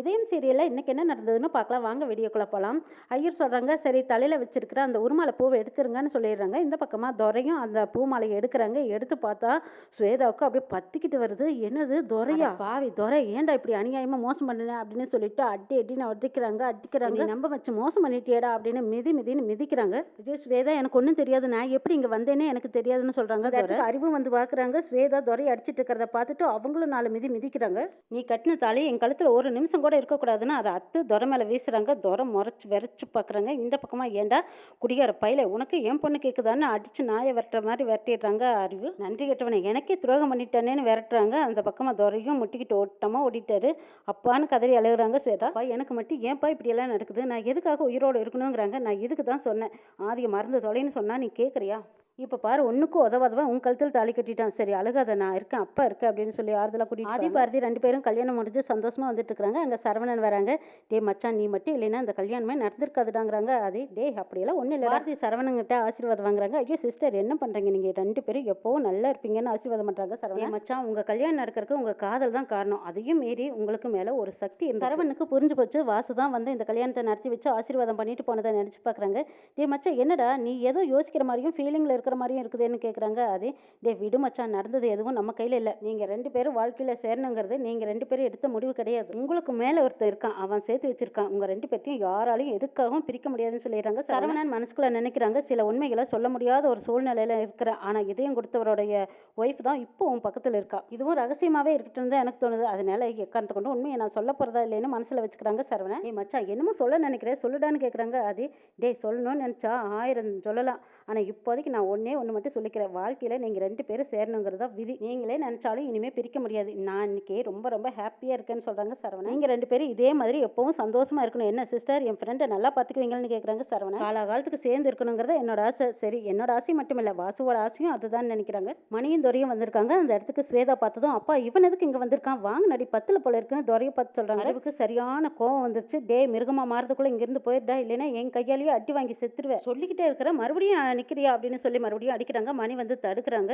இதயம் சீரியலில் இன்னைக்கு என்ன நடந்ததுன்னு பார்க்கலாம். வாங்க வீடியோக்குள்ள போகலாம் ஐயர் சொல்கிறாங்க சரி தலையில் வச்சிருக்கிற அந்த உருமாலை பூவை எடுத்துருங்கன்னு சொல்லிடுறாங்க. இந்த பக்கமாக துரையும் அந்த பூ மாலையை எடுக்கிறாங்க. எடுத்து பார்த்தா ஸ்வேதாவுக்கு அப்படியே பத்திக்கிட்டு வருது. என்னது துரையா? பாவி துரை ஏன்டா இப்படி அநியாயமாக மோசம் பண்ணினேன் அப்படின்னு சொல்லிட்டு அடி அடின்னு அடிக்கிறாங்க அடிக்கிறாங்க. நீ நம்ப வச்சு மோசம் பண்ணிட்டியேடா அப்படின்னு மிதி மிதின்னு மிதிக்கிறாங்க. ஐயோ ஸ்வேதா எனக்கு ஒன்றும் தெரியாது. நான் எப்படி இங்கே வந்தேனே எனக்கு தெரியாதுன்னு சொல்கிறாங்க அறிவு வந்து பார்க்குறாங்க ஸ்வேதா துரை அடிச்சிட்டு இருக்கிறத பார்த்துட்டு அவங்களும் நாலு மிதி மிதிக்கிறாங்க. நீ கட்டின தாலி என் கழுத்தில் ஒரு நிமிஷம் கூட இருக்கக்கூடாதுன்னு அதை அத்து துறை மேலே வீசுகிறாங்க துறை முறைச்சி வெறச்சு பார்க்குறாங்க இந்த பக்கமாக ஏன்டா குடிகார பையில உனக்கு என் பொண்ணு கேட்குதான்னு அடிச்சு நாயை விரட்டுற மாதிரி விரட்டிடுறாங்க அறிவு. நன்றி கெட்டவனை எனக்கே துரோகம் பண்ணிட்டானேன்னு விரட்டுறாங்க. அந்த பக்கமாக துரையும் முட்டிக்கிட்டு ஓட்டமாக ஓடிட்டாரு. அப்பான்னு கதறி அழுகுறாங்க ஸ்வேதா. அப்பா எனக்கு மட்டும் ஏன்ப்பா இப்படியெல்லாம் நடக்குது? நான் எதுக்காக உயிரோடு இருக்கணுங்கிறாங்க. நான் இதுக்கு தான் சொன்னேன்? ஆதியை மறந்து தொலைன்னு சொன்னால் நீ கேட்குறியா இப்போ பாரு ஒன்றுக்கும் உதவாதவன் உன் கழுத்தில் தாலி கட்டிட்டான். சரி அழுகாத நான் இருக்கேன். அப்பா இருக்கேன் அப்படின்னு சொல்லி ஆறுதலாக கூட்டிட்டு ஆதி பாரதி ரெண்டு பேரும் கல்யாணம் முடிஞ்சு சந்தோஷமா வந்துட்டு இருக்காங்க. அங்கே சரவணன் வராங்க. டே மச்சான் நீ மட்டும் இல்லைன்னா அந்த கல்யாணமே நடந்திருக்காதுடாங்கிறாங்க. ஆதி டே அப்படியெல்லாம் ஒன்றும் இல்லை பாரதி சரவணங்கிட்ட ஆசீர்வாதம் வாங்குறாங்க. ஐயோ சிஸ்டர் என்ன பண்ணுறீங்க நீங்கள் ரெண்டு பேரும் எப்போவும் நல்லா இருப்பீங்கன்னு ஆசீர்வாதம் பண்ணுறாங்க சரவணன். மச்சான் உங்கள் கல்யாணம் நடக்கிறதுக்கு உங்கள் காதல் தான் காரணம். அதையும் மீறி உங்களுக்கு மேலே ஒரு சக்தி இருக்கு. சரவணுக்கு புரிஞ்சு போச்சு. வாசு தான் வந்து இந்த கல்யாணத்தை நடத்தி வச்சு ஆசீர்வாதம் பண்ணிட்டு போனதை நினச்சி பார்க்குறாங்க டே மச்சான் என்னடா? நீ ஏதோ யோசிக்கிற மாதிரியும் ஃபீலிங்கில் இருக்கிற மாதிரியும் இருக்குதுன்னு கேட்குறாங்க அதே டே விடு மச்சான் நடந்தது எதுவும் நம்ம கையில் இல்லை. நீங்கள் ரெண்டு பேரும் வாழ்க்கையில் சேரணுங்கிறது நீங்கள் ரெண்டு பேரும் எடுத்த முடிவு கிடையாது. உங்களுக்கு மேலே ஒருத்தர் இருக்கான் அவன் சேர்த்து வச்சிருக்கான். உங்கள் ரெண்டு பேர்த்தையும் யாராலையும் எதுக்காகவும் பிரிக்க முடியாதுன்னு சொல்லிடுறாங்க. சரவணன். மனசுக்குள்ள நினைக்கிறாங்க சில உண்மைகளை சொல்ல முடியாத ஒரு சூழ்நிலையில் இருக்கிற ஆனால் இதயம் கொடுத்தவருடைய ஒய்ஃப் தான் இப்போ உன் பக்கத்தில் இருக்கா. இதுவும் ரகசியமாகவே இருக்கட்டும் தான் எனக்கு தோணுது. அதனால எக்காரணத்தை கொண்டு உண்மையை நான் சொல்ல போகிறதா இல்லைன்னு மனசில் வச்சுக்கிறாங்க சரவணன். ஏய் மச்சான் என்னமோ சொல்ல நினைக்கிறேன் சொல்லுடான்னு கேட்குறாங்க அது டேய் சொல்லணும்னு நினச்சா ஆயிரம் சொல்லலாம். ஆனால் இப்போதைக்கு நான் ஒன்றே ஒன்று மட்டும் சொல்லிக்கிறேன். வாழ்க்கையில் நீங்கள் ரெண்டு பேரும் சேரணுங்கிறதா விதி. நீங்களே நினச்சாலும் இனிமேல் பிரிக்க முடியாது. நான் இன்னைக்கு ரொம்ப ரொம்ப ஹாப்பியாக இருக்கேன்னு சொல்கிறாங்க சரவணன். நீங்கள் ரெண்டு பேரும் இதே மாதிரி எப்பவும் சந்தோஷமாக இருக்கணும். என்ன சிஸ்டர் என் ஃப்ரெண்டை நல்லா பார்த்துக்குவீங்கன்னு கேட்குறாங்க சரவணன். காலாகாலத்துக்கு சேர்ந்து இருக்கணுங்கிறத என்னோட ஆசை. சரி என்னோட ஆசை மட்டும் இல்லை வாசுவோட ஆசையும் அதுதான் நினைக்கிறாங்க. மணியும் துரையும் வந்திருக்காங்க. அந்த இடத்துக்கு ஸ்வேதா பார்த்ததும் அப்பா இவன் எதுக்கு இங்கே வந்திருக்கான்? வாங்க நடி பத்தில் போல இருக்குன்னு துரையை பார்த்து சொல்கிறாங்க அறிவுக்கு சரியான கோவம் வந்துருச்சு. டே மிருகமாக மாறதுக்குள்ளே இங்கேருந்து போயிட்டா. இல்லைன்னா என் கையாலேயே அடி வாங்கி செத்துருவேன். சொல்லிக்கிட்டே இருக்கிற மறுபடியும் நிற்கிறியா அப்படின்னு சொல்லி மறுபடியும் அடிக்கிறாங்க. மணி வந்து தடுக்கிறாங்க.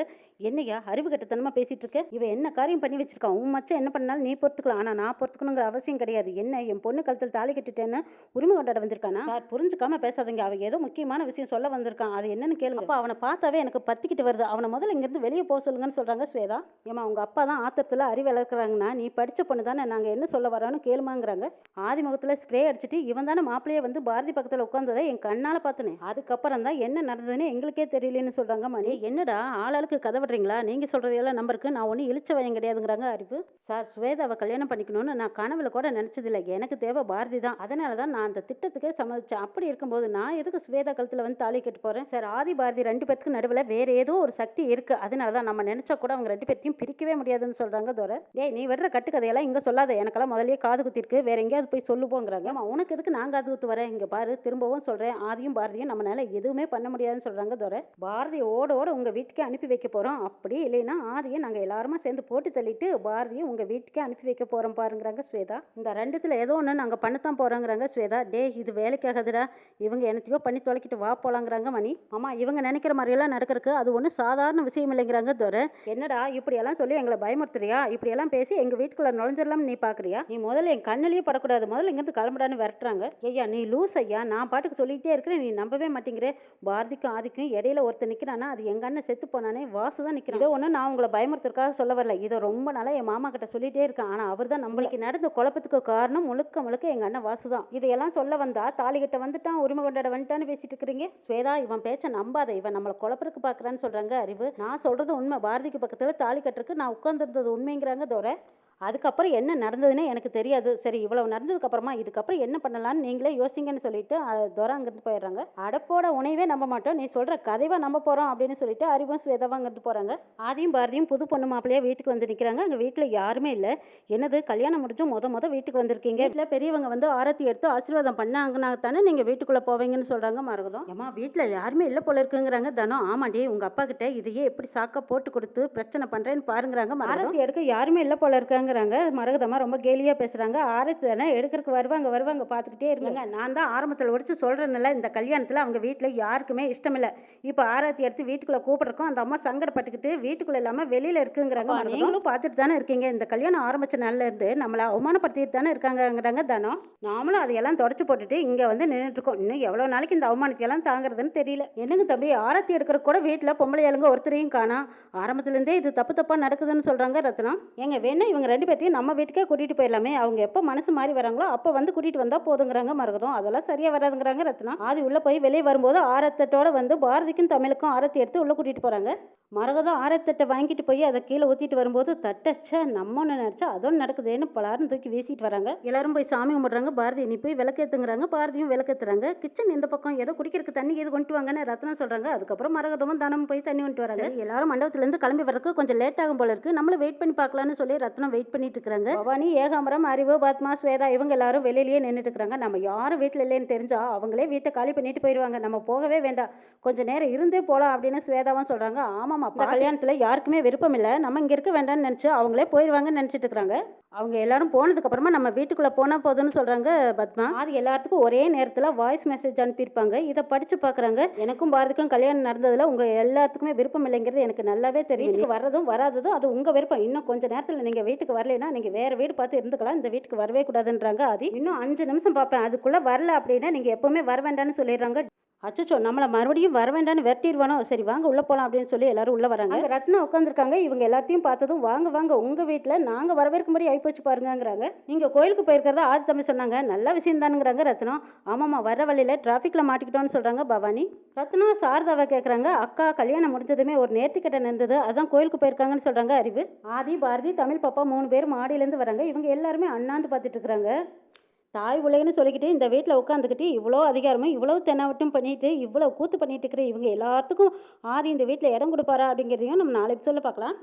என்னையா அறிவு கட்டத்தனமாக பேசிகிட்டு இருக்க இவன் என்ன காரியம் பண்ணி வச்சிருக்கான் உன் மச்சான் என்ன பண்ணாலும் நீ பொறுத்துக்கலாம். ஆனால் நான் பொறுத்துக்கணுங்கிற அவசியம் கிடையாது. என்ன என் பொண்ணு கழுத்தில் தாலி கட்டிட்டேன்னு உரிமை கொண்டாட வந்திருக்கானா? சார் புரிஞ்சுக்காம பேசாதீங்க. அவன் ஏதோ முக்கியமான விஷயம் சொல்ல வந்திருக்கான் அது என்னன்னு கேளுங்க. அப்போ அவனை பார்த்தாவே எனக்கு பத்திக்கிட்டு வருது. அவனை முதல்ல இங்கேருந்து வெளியே போக சொல்லுங்கன்னு சொல்கிறாங்க ஸ்வேதா. ஏமா உங்கள் அப்பா தான் ஆத்திரத்தில் அறிவு வளர்க்குறாங்கன்னா நீ படித்த பொண்ணு தானே. நாங்கள் என்ன சொல்ல வரோன்னு கேளுமாங்கிறாங்க. ஆதிமுகத்தில் ஸ்ப்ரே அடிச்சிட்டு இவன் தானே மாப்பிள்ளையே வந்து பாரதி பக்கத்தில் உட்காந்ததை என் கண்ணால் பார்த்தனே. அதுக்கப்புறம் தான் என்ன நடந்ததுன்னு எங்களுக்கே தெரியலன்னு சொல்றாங்க மணி. என்னடா ஆளாளுக்கு கதை விடுறீங்களா? நீங்க சொல்றதையெல்லாம் நம்பருக்கு நான் ஒன்றும் இழிச்ச வயம் கிடையாதுங்கிறாங்க அறிவு. சார் ஸ்வேதாவை கல்யாணம் பண்ணிக்கணும்னு நான் கனவுல கூட நினைச்சதில்லை. எனக்கு தேவை பாரதி தான். அதனால தான் நான் அந்த திட்டத்துக்கே சம்மதிச்சேன். அப்படி இருக்கும்போது நான் எதுக்கு ஸ்வேதா கழுத்துல வந்து தாலி கட்டு போறேன்? சார் ஆதி பாரதி ரெண்டு பேத்துக்கு நடுவில் வேற ஏதோ ஒரு சக்தி இருக்கு. அதனால தான் நம்ம நினைச்சா கூட அவங்க ரெண்டு பேர்த்தையும் பிரிக்கவே முடியாதுன்னு சொல்றாங்க தோர. டேய் நீ விடுற கட்டுக்கதையெல்லாம் இங்க சொல்லாத. எனக்கெல்லாம் முதல்லயே காது குத்திருக்கு. வேற எங்கேயாவது போய் சொல்லுவோங்கிறாங்க. உனக்கு எதுக்கு நான் காது குத்து வரேன் இங்க பாரு திரும்பவும் சொல்றேன். ஆதியும் பாரதியும் நம்மளால எதுவுமே பண்ண இல்லைன்னு சொல்கிறாங்க துரை பாரதியை ஓட ஓட உங்கள் வீட்டுக்கே அனுப்பி வைக்க போகிறோம் அப்படி இல்லைன்னா ஆதியை நாங்கள் எல்லாருமா சேர்ந்து போட்டு தள்ளிட்டு பாரதியை உங்கள் வீட்டுக்கே அனுப்பி வைக்க போகிறோம் பாருங்கிறாங்க ஸ்வேதா. இந்த ரெண்டுத்தில் ஏதோ ஒன்று நாங்கள் பண்ணத்தான் போகிறோங்கிறாங்க ஸ்வேதா. டே இது வேலைக்காகதுடா. இவங்க என்னத்தையோ பண்ணி தொலைக்கிட்டு வா போலாங்கிறாங்க மணி. ஆமாம் இவங்க நினைக்கிற மாதிரி எல்லாம் நடக்கிறதுக்கு அது ஒன்றும் சாதாரண விஷயம் இல்லைங்கிறாங்க துரை என்னடா இப்படியெல்லாம் சொல்லி எங்களை பயமுறுத்துறியா? இப்படியெல்லாம் பேசி எங்கள் வீட்டுக்குள்ள நுழைஞ்சிடலாம் நீ பார்க்குறியா நீ முதல்ல என் கண்ணிலேயே படக்கூடாது. முதல்ல இங்கேருந்து கிளம்புடான்னு விரட்டுறாங்க. ஐயா நீ லூஸ் ஐயா. நான் பாட்டுக்கு சொல்லிகிட்டே இருக்கிறேன். நீ நம்பவே மாட்டேங்கிற. பாரதிக்கு ஆதிக்கும் இடையில ஒருத்தர் நிக்கிறானா அது எங்க அண்ணன் செத்து போனானே வாசு தான் நிக்கிறான். இதோ ஒண்ணு நான் உங்களை பயமுறுத்துறதுக்காக சொல்ல வரல. இதை ரொம்ப நாளா என் மாமா கிட்ட சொல்லிட்டே இருக்கேன். ஆனா அவர் தான் நம்மளுக்கு நடந்த குழப்பத்துக்கு காரணம் முழுக்க முழுக்க எங்க அண்ணன் வாசு தான். இதையெல்லாம் சொல்ல வந்தா தாலி கிட்ட வந்துட்டான் உரிமை கொண்டாட வந்துட்டான்னு பேசிட்டு இருக்கிறீங்க. ஸ்வேதா இவன் பேச்ச நம்பாத இவன் நம்மளை குழப்பறதுக்கு பாக்குறான்னு சொல்றாங்க அறிவு. நான் சொல்றது உண்மை. பாரதிக்கு பக்கத்துல தாலி கட்டுறதுக்கு நான் உட்கார்ந்திருந்தது உண்மைங்கிறாங்க தோரை அதுக்கப்புறம் என்ன நடந்ததுன்னே எனக்கு தெரியாது. சரி இவ்வளவு நடந்ததுக்கு அப்புறமா இதுக்கப்புறம் என்ன பண்ணலாம்னு நீங்களே யோசிங்கன்னு சொல்லிட்டு அஹ், துரை அங்கிருந்து போயிடுறாங்க. அடப்போட உணவே நம்ப மாட்டோம். நீ சொல்ற கதைவா நம்ப போறோம் அப்படின்னு சொல்லிட்டு அறிவும் ஸ்வேதாவும் அங்கிருந்து போறாங்க. ஆதியும் பாரதியும் புது பொண்ணு மாப்பிள்ளையா வீட்டுக்கு வந்து நிக்கிறாங்க. அங்க வீட்டுல யாருமே இல்ல. என்னது கல்யாணம் முடிஞ்சு முத முத வீட்டுக்கு வந்திருக்கீங்க? வீட்டுல பெரியவங்க வந்து ஆரத்தி எடுத்து ஆசீர்வாதம் பண்ணாங்கன்னா தானே நீங்க வீட்டுக்குள்ள போவீங்கன்னு சொல்றாங்க மருகதம். ஏமா வீட்டுல யாருமே இல்ல போல இருக்குங்கிறாங்க தனம். ஆமாண்டி உங்க அப்பா கிட்ட இதையே எப்படி சாக்கா போட்டு கொடுத்து பிரச்சனை பண்றேன்னு பாருங்கிறாங்க ஆரத்தி எடுக்க யாருமே இல்ல போல இருக்காங்க. இருக்குங்கிறாங்க மரகதம்மா ரொம்ப கேலியாக பேசுகிறாங்க ஆரத்தி தானே எடுக்கிறதுக்கு வருவாங்க வருவாங்க பார்த்துக்கிட்டே இருங்க நான் தான் ஆரம்பத்தில் ஒடிச்சு சொல்கிறேன்ல இந்த கல்யாணத்தில் அவங்க வீட்டில் யாருக்குமே இஷ்டமில்லை. இப்போ ஆரத்தி எடுத்து வீட்டுக்குள்ளே கூப்பிட்றோம் அந்த அம்மா சங்கடப்பட்டுக்கிட்டு வீட்டுக்குள்ளே இல்லாமல் வெளியில் இருக்குங்கிறாங்க நீங்களும் பார்த்துட்டு தானே இருக்கீங்க? இந்த கல்யாணம் ஆரம்பிச்ச நாள்ல இருந்து நம்மளை அவமானப்படுத்திட்டு தானே இருக்காங்கங்கிறாங்க தனம். நாமளும் அதையெல்லாம் தொடச்சி போட்டுட்டு இங்கே வந்து நின்றுட்டு இருக்கோம் இன்னும் எவ்வளோ நாளைக்கு இந்த அவமானத்தை எல்லாம் தாங்குறதுன்னு தெரியல. என்னங்க தம்பி ஆரத்தி எடுக்கிற கூட வீட்டில் பொம்பளை ஆளுங்க ஒருத்தரையும் காணோம். ஆரம்பத்துலேருந்தே இது தப்பு தப்பாக நடக்குதுன்னு சொல்கிறாங்க ரத்னம். ஏங்க வேணா இவங்க ரெண்டு பேர்த்தையும் நம்ம வீட்டுக்கே கூட்டிகிட்டு போயிடலாமே. அவங்க எப்போ மனசு மாறி வராங்களோ அப்போ வந்து கூட்டிகிட்டு வந்தால் போதுங்கிறாங்க மரகதம். அதெல்லாம் சரியாக வராதுங்கிறாங்க ரத்னம் ஆதி உள்ளே போய் வெளியே வரும்போது ஆரத்தட்டோட வந்து பாரதிக்கும் தமிழுக்கும் ஆரத்தி எடுத்து உள்ளே கூட்டிகிட்டு போகிறாங்க மரகதம் ஆரத்தட்டை வாங்கிட்டு போய் அதை கீழே ஊற்றிட்டு வரும்போது தட்டச்ச நம்ம ஒன்று நினச்சா அதுவும் நடக்குதேன்னு பலாருன்னு தூக்கி வீசிட்டு வராங்க. எல்லாரும் போய் சாமி கும்பிட்றாங்க. பாரதி நீ போய் விளக்கேத்துங்கிறாங்க. பாரதியும் விளக்கேத்துறாங்க. கிச்சன் இந்த பக்கம் ஏதோ குடிக்கிறதுக்கு தண்ணி எது கொண்டு வாங்கன்னு ரத்னம் சொல்கிறாங்க அதுக்கப்புறம் மரகதமும் தனம் போய் தண்ணி கொண்டு வராங்க. எல்லாரும் மண்டபத்துலேருந்து கிளம்பி வரதுக்கு கொஞ்சம் லேட் ஆகும் போல இருக்கு. நம்மளும் வெயிட் பண்ணி பார்க்கலாம்னு சொல்லி ரத்னம் வெயிட் பண்ணிட்டு இருக்காங்க பவானி ஏகாம்பரம் அறிவு பாத்மா ஸ்வேதா இவங்க எல்லாரும் வெளியிலேயே நின்றுட்டு இருக்காங்க நம்ம யாரும் வீட்டில் இல்லைன்னு தெரிஞ்சா அவங்களே வீட்டை காலி பண்ணிட்டு போயிடுவாங்க நம்ம போகவே வேண்டாம். கொஞ்ச நேரம் இருந்தே போகலாம் அப்படின்னு ஸ்வேதாவும் சொல்கிறாங்க ஆமாம் அப்பா. கல்யாணத்தில் யாருக்குமே விருப்பம் இல்லை. நம்ம இங்கே இருக்க வேண்டாம்னு நினச்சி அவங்களே போயிடுவாங்கன்னு நினச்சிட்டு இருக்காங்க அவங்க எல்லாரும் போனதுக்கு அப்புறமா நம்ம வீட்டுக்குள்ளே போனால் போதும்னு சொல்கிறாங்க பத்மா. அது எல்லாத்துக்கும் ஒரே நேரத்தில் வாய்ஸ் மெசேஜ் அனுப்பியிருப்பாங்க. இதை படித்து பார்க்குறாங்க எனக்கும் பாரதிக்கும் கல்யாணம் நடந்ததில் உங்கள் எல்லாத்துக்குமே விருப்பம் இல்லைங்கிறது எனக்கு நல்லாவே தெரியும். வர்றதும் வராததும் அது உங்கள் விருப்பம். இன்னும் கொஞ்ச நேரத்தில் நீங்கள் வீட்டுக்கு வரலைன்னா நீங்கள் வேறு வீடு பார்த்து இருந்துக்கலாம். இந்த வீட்டுக்கு வரவே கூடாதுன்றாங்க அது இன்னும் அஞ்சு நிமிஷம் பார்ப்பேன். அதுக்குள்ளே வரல அப்படின்னா நீங்கள் எப்போவுமே வர வேண்டாம்னு சொல்லிடுறாங்க அச்சச்சோ நம்மளை மறுபடியும் வர வேண்டாம்னு வெட்டிடுவானோ சரி வாங்க உள்ளே போகலாம் அப்படின்னு சொல்லி எல்லாரும் உள்ளே வராங்க. அங்கே ரத்னா உட்காந்துருக்காங்க இவங்க எல்லாத்தையும் பார்த்ததும் வாங்க வாங்க உங்கள் வீட்டில் நாங்கள் வரவேற்கும்படி ஆகிப்போச்சு பாருங்கங்கிறாங்க. நீங்கள் கோயிலுக்கு போயிருக்கிறதா ஆதி தம்பி சொன்னாங்க. நல்ல விஷயம் தானுங்கிறாங்க ரத்னம் ஆமாம்மா வர வழியில் டிராஃபிக்கில் மாட்டிக்கிட்டோன்னு சொல்கிறாங்க பவானி. ரத்னா சாரதாவை கேட்குறாங்க அக்கா கல்யாணம் முடிஞ்சதுமே ஒரு நேர்த்திக்கடன் நின்றது. அதான் கோயிலுக்கு போயிருக்காங்கன்னு சொல்கிறாங்க அறிவு. ஆதி பாரதி தமிழ் பாப்பா மூணு பேர் மாடியிலேருந்து வராங்க. இவங்க எல்லாருமே அண்ணாந்து பார்த்துட்டு இருக்கிறாங்க. தாய் உலகன்னு சொல்லிக்கிட்டு இந்த வீட்டில் உட்காந்துக்கிட்டு இவ்வளோ அதிகாரமும் இவ்வளோ தென்னாவட்டும் பண்ணிட்டு இவ்வளோ கூத்து பண்ணிட்டு இருக்கிற இவங்க எல்லாத்துக்கும் ஆதி இந்த வீட்டில் இடம் கொடுப்பாரா அப்படிங்கிறதையும் நம்ம நாளைக்கு சொல்ல பார்க்கலாம்.